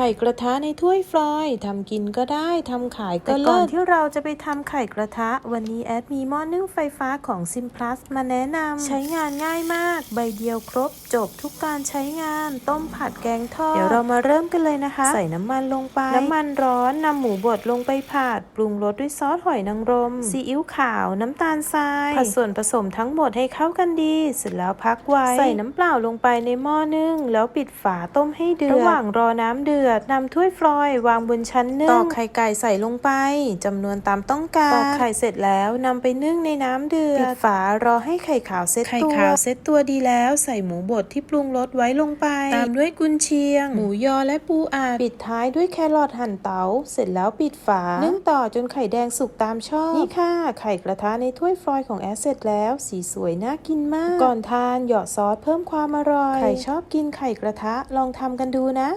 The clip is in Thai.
ไข่กระทะในถ้วยฟลอยทำกินก็ได้ทำขายก็แต่ก่เลิอนศที่เราจะไปทำไข่กระทะ วันนี้แอดมีหม้อนึ่งไฟฟ้าของ Sim Plus มาแนะนำใช้งานง่ายมาก ใบเดียวครบจบทุกการใช้งาน ต้มผัดแกงทอดเดี๋ยวเรามาเริ่มกันเลยนะคะ ใส่น้ำมันลงไป น้ำมันร้อนนำหมูบดลงไปผัด ปรุงรสด้วยซอสหอยนางรมซีอิ๊วขาวน้ำตาลทรายผัดส่วนผสมทั้งหมดให้เข้ากันดี เสร็จแล้วพักไว้ ใส่น้ำเปล่าลงไปในหม้อนึ่งแล้วปิดฝาต้มให้เดือดระหว่างรอน้ำเดือดนำถ้วยฟลอยวางบนชั้นนึ่งตอกไข่ไก่ใส่ลงไปจำนวนตามต้องการตอกไข่เสร็จแล้วนำไปนึ่งในน้ำเดือดปิดฝารอให้ไข่ขาวเซ็ตตัวไข่ขาวเซ็ตตัวดีแล้วใส่หมูบดที่ปรุงรสไว้ลงไป ตามด้วยกุนเชียง หมูยอและปูอัดปิดท้ายด้วยแครอทหั่นเตาเสร็จแล้วปิดฝานึ่งต่อจนไข่แดงสุกตามชอบนี่ค่ะ ไข่กระทะในถ้วยฟลอยของแอสเสร็จแล้ว สีสวยน่ากินมาก ก่อนทานหยอดซอสเพิ่มความอร่อย ใครชอบกินไข่กระทะลองทำกันดูนะ